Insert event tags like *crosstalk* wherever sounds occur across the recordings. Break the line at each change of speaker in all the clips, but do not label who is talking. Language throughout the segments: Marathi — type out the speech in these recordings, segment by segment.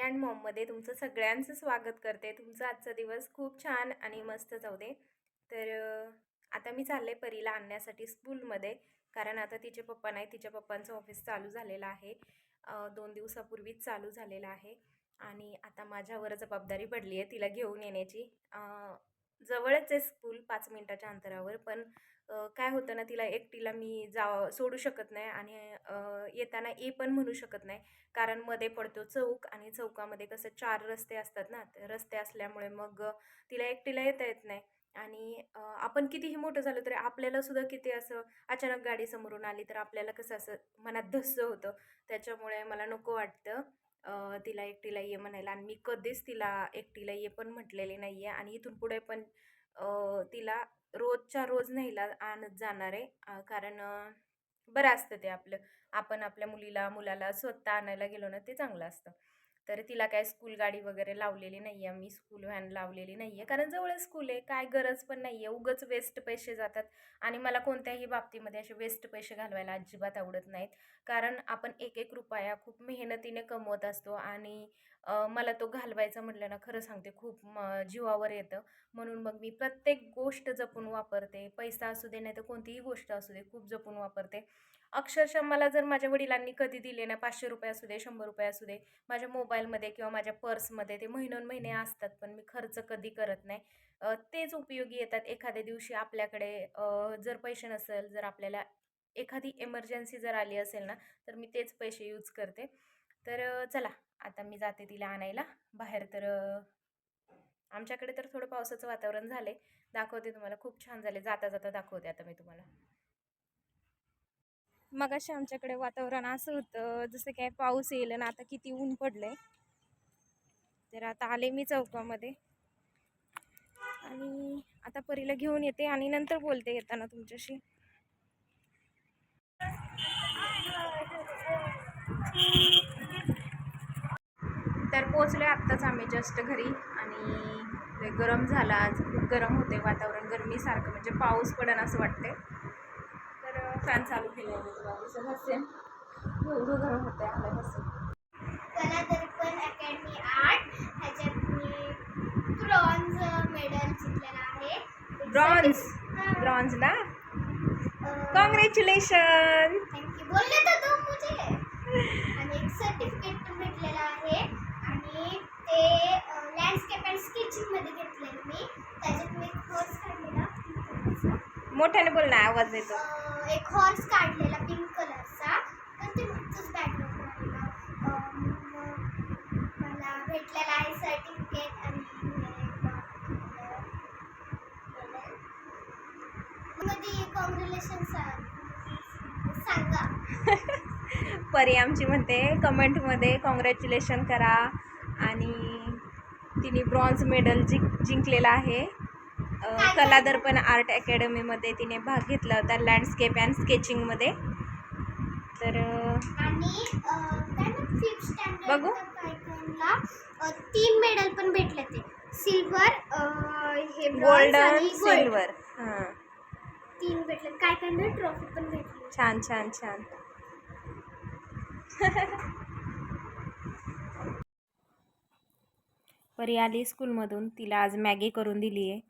अँड मॉममध्ये तुमचं सगळ्यांचं स्वागत करते. तुमचा आजचा दिवस खूप छान आणि मस्त जाऊ दे. तर आता मी चालले परीला आणण्यासाठी स्कूलमध्ये. कारण आता तिचे पप्पा नाही तिच्या पप्पांचं ऑफिस चालू झालेलं आहे. दोन दिवसापूर्वीच चालू झालेलं आहे. आणि आता माझ्यावर जबाबदारी पडली आहे तिला घेऊन येण्याची. जवळच आहे स्कूल पाच मिनटाच्या अंतरावर पण काय होतं ना तिला एकटीला मी जा सोडू शकत नाही आणि येताना ए पण म्हणू शकत नाही. कारण मध्ये पडतो चौक आणि चौकामध्ये कसं चार रस्ते असतात ना रस्ते असल्यामुळे मग तिला एकटीला येता येत नाही. आणि आपण कितीही मोठं झालं तरी आपल्याला सुद्धा किती असं अचानक गाडी समोरून आली तर आपल्याला कसं असं मनात धस्स होतं. त्याच्यामुळे मला नको वाटतं. तिला एकटीला ये म्हणायला आणि मी कधीच तिला एकटीला ये पण म्हटलेले नाही आहे आणि इथून पुढे पण तिला रोजच्या रोज न्यायला आणत जाणार आहे. कारण बरं असतं ते आपलं. आपण आपल्या मुलीला मुलाला स्वतः आणायला गेलो ना ते चांगलं असतं. तर तिला काय स्कूल गाडी वगैरे लावलेली नाही आहे मी स्कूल व्हॅन लावलेली नाही आहे कारण जवळ स्कूल आहे काय गरज पण नाही आहे उगंच वेस्ट पैसे जातात. आणि मला कोणत्याही बाबतीमध्ये असे वेस्ट पैसे घालवायला अजिबात आवडत नाहीत. कारण आपण एक एक रुपया खूप मेहनतीने कमवत असतो आणि मला तो घालवायचा म्हटलं ना खरं सांगते खूप म जीवावर येतं. म्हणून मग मी प्रत्येक गोष्ट जपून वापरते. पैसा असू दे नाही तर कोणतीही गोष्ट असू दे खूप जपून वापरते. अक्षरशः मला जर माझ्या वडिलांनी कधी दिले ना पाचशे रुपये असू दे शंभर रुपये असू दे माझ्या मोबाईलमध्ये किंवा माझ्या पर्समध्ये ते महिनोन महिने असतात पण मी खर्च कधी करत नाही. तेच उपयोगी येतात एखाद्या दिवशी आपल्याकडे जर पैसे नसेल जर आपल्याला एखादी एमर्जन्सी जर आली असेल ना तर मी तेच पैसे यूज करते. तर चला आता मी जाते तिला आणायला. बाहेर तर आमच्याकडे तर थोडं पावसाचं वातावरण झाले दाखवते तुम्हाला खूप छान झाले जाता जाता दाखवते आता मी तुम्हाला. मग असे आमच्याकडे वातावरण असं होतं जसं काय पाऊस येईल ना आता किती ऊन पडलं आहे तर आता आले मी चौकामध्ये. आणि आता परीला घेऊन येते आणि नंतर बोलते येताना तुमच्याशी. तर पोचले आत्ताच आम्ही जस्ट घरी आणि गरम झाला आज. खूप गरम होते वातावरण गरमीसारखं. म्हणजे पाऊस पडन असं वाटते फॅन चालू केले आहे दिसत असेल एवढं गरम होते आलं कसं
कला दर्पण अकॅडमी आर्ट ह्याच्यात मी ब्रॉन्झ मेडल जिंकलेला आहे.
ब्रॉन्झ. ब्रॉन्झला कॉंग्रॅच्युलेशन
थँक्यू बोलले तर तू मुझे. आणि एक सर्टिफिकेट पण भेटलेलं आहे. आणि ते लँडस्केप अँड स्केचिंगमध्ये घेतलेलं मी. त्याच्यात मी एक हॉर्स काढलेला.
मोठ्याने बोल ना आवाज येतो.
एक हॉर्स काढलेला पिंक कलरचा तर ते नुकतंच बॅकग्राऊंड मला भेटलेला आहे सर्टिफिकेट आणि मध्ये कॉंग्रॅच्युलेशन सांगा.
परी आमची म्हणते कमेंटमध्ये कॉंग्रॅच्युलेशन करा. आणि तिने ब्रॉन्झ मेडल जिंक जिंकलेलं आहे. कलादर्पण आर्ट अकॅडमीमध्ये तिने भाग घेतला होता लँडस्केप अँड स्केचिंगमध्ये तर बघू.
तीन मेडल पण भेटले ते. सिल्वर हे gold.
सिल्वर हां.
तीन भेटले. काय काय ट्रॉफी पण भेटली.
छान छान छान. *laughs* परी आली स्कूलमधून तिला आज मॅगी करून दिली आहे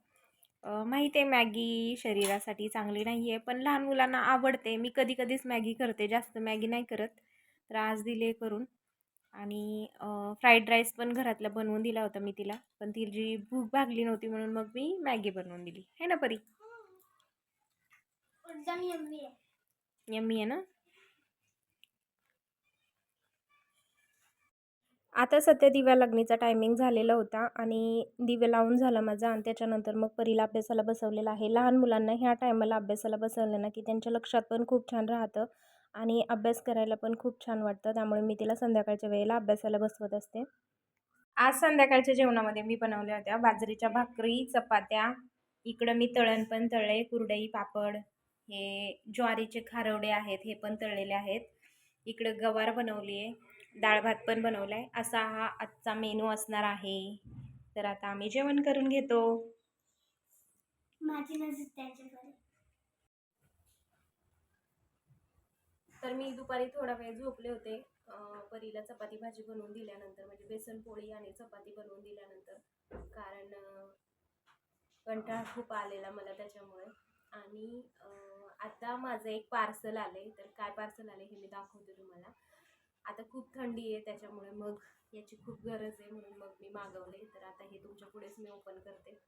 माहीत आहे मॅगी शरीरासाठी चांगली नाही आहे पण लहान मुलांना आवडते. मी कधी कधीच मॅगी करते जास्त मॅगी नाही करत. तर आज दिले करून. आणि फ्राईड राईस पण घरातला बनवून दिला होता मी तिला. पण तिची भूक भागली नव्हती म्हणून मग मी मॅगी बनवून दिली. है ना परी?
यम्मी आहे
ना? आता सध्या दिव्या लागणीचा टायमिंग झालेला होता आणि दिवे लावून झाला माझा आणि त्याच्यानंतर मग परीला अभ्यासाला बसवलेला आहे. लहान मुलांना ह्या टायमाला अभ्यासाला बसवलं ना की त्यांच्या लक्षात पण खूप छान राहतं आणि अभ्यास करायला पण खूप छान वाटतं. त्यामुळे मी तिला संध्याकाळच्या वेळेला अभ्यासाला बसवत असते. आज संध्याकाळच्या जेवणामध्ये मी बनवल्या होत्या बाजरीच्या भाकरी चपात्या इकडं मी तळण पण तळले कुरडई पापड हे ज्वारीचे खारवडे आहेत हे पण तळलेले आहेत. इकडं गवार बनवली आहे डाळ भात पण बनवला आहे असा हा आजचा मेनू असणार आहे. तर आता आम्ही जेवण करून घेतो.
माझी नजर त्याच्याकडे
तर मी दुपारी थोडा वेळ झोपले होते. परीला चपाती भाजी बनवून दिल्यानंतर म्हणजे बेसन पोळी आणि चपाती बनवून दिल्यानंतर. कारण कंटाळा खूप आलेला मला त्याच्यामुळे. आणि अं, आता माझं एक पार्सल आले तर काय पार्सल आले हे मी दाखवते तुम्हाला. आता खूप थंडी आहे त्याच्यामुळे मग याची खूप गरज आहे म्हणून मग मी मागवले. तर आता हे तुमच्या पुढेच मी ओपन करते.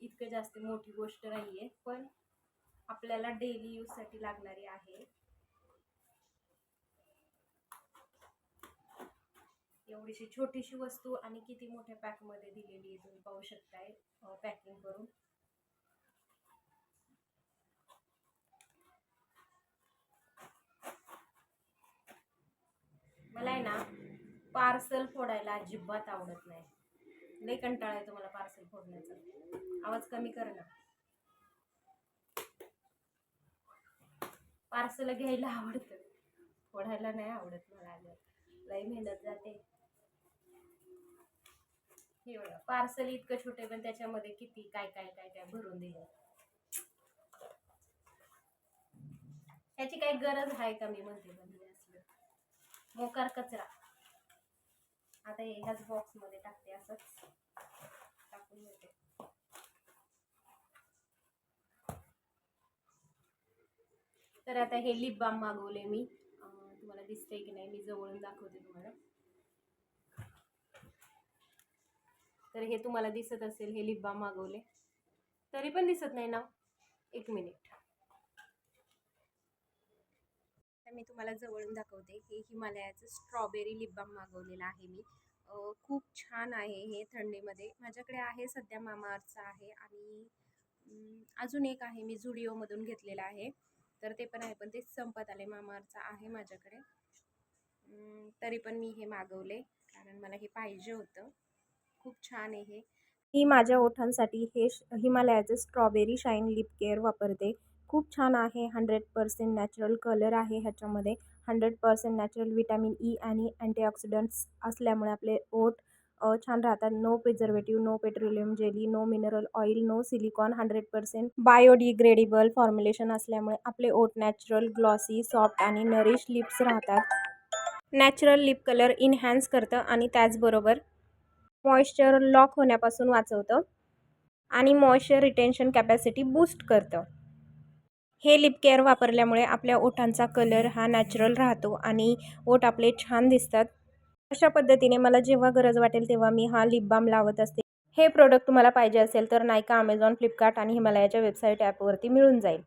इतकं जास्त मोठी गोष्ट नाही आहे पण आपल्याला डेली यूजसाठी लागणारी आहे. एवढीशी छोटीशी वस्तू आणि किती मोठ्या पॅकमध्ये दिलेली आहे तुम्ही पाहू शकताय पॅकिंग करून. मला आहे ना पार्सल फोडायला अजिबात आवडत नाही. लई कंटाळा येतो मला पार्सल फोडण्याचा. आवाज कमी कर ना. पार्सल घ्यायला आवडतं. फोडायला नाही आवडत मला अजिबात लई मेहनत जाते. हे बघा पार्सल इतकं छोटे पण त्याच्यामध्ये किती काय काय काय काय भरून दिलं. ह्याची काही गरज आहे का मी म्हणते पण मोकार कचरा. आता हे ह्याच बॉक्समध्ये टाकते असंच. टाकून देते. तर आता हे लिप बाम मागवले मी. तुम्हाला दिसते की नाही मी जवळून दाखवते तुम्हाला. तर हे तुम्हाला दिसत असेल हे लिप बाम मागवले तरी पण दिसत नाही ना? एक मिनिट तर मी तुम्हाला जवळून दाखवते. हे हिमालयाचं स्ट्रॉबेरी लिप बाम मागवलेलं आहे मी. खूप छान आहे हे थंडीमध्ये. माझ्याकडे आहे सध्या मामाअर्थचं आहे आणि अजून एक आहे मी झुडिओमधून घेतलेलं आहे. तर ते पण आहे पण ते संपत आले. मामाअर्थचं आहे माझ्याकडे. तरी पण मी हे मागवले कारण मला हे पाहिजे होतं. खूप छान आहे हे. मी माझ्या ओठांसाठी हे श- हिमालयाचं स्ट्रॉबेरी शाईन लिप केअर वापरते. खूप छान आहे. हंड्रेड पर्सेंट नॅचरल कलर आहे ह्याच्यामध्ये. Hundred percent natural vitamin E आणि अँटीऑक्सिडंट्स असल्यामुळे आपले ओठ छान राहतात. No preservative no petroleum jelly no mineral oil no silicone hundred percent biodegradable formulation असल्यामुळे आपले ओठ नॅचरल ग्लॉसी सॉफ्ट आणि नरिश लिप्स राहतात. नॅचरल लिप कलर इन्हॅन्स करतं आणि त्याचबरोबर मॉइश्चर लॉक होण्यापासून वाचवतं आणि मॉइश्चर रिटेन्शन कॅपॅसिटी बूस्ट करतं. हे लिप केअर वापरल्यामुळे आपल्या ओठांचा कलर हा नॅचरल राहतो आणि ओठ आपले छान दिसतात. अशा पद्धतीने मला जेव्हा गरज वाटेल तेव्हा मी हा लिप बाम लावत असते. हे प्रोडक्ट तुम्हाला पाहिजे असेल तर नायका अमेझॉन फ्लिपकार्ट आणि हिमालयाच्या वेबसाईट ॲपवरती मिळून जाईल.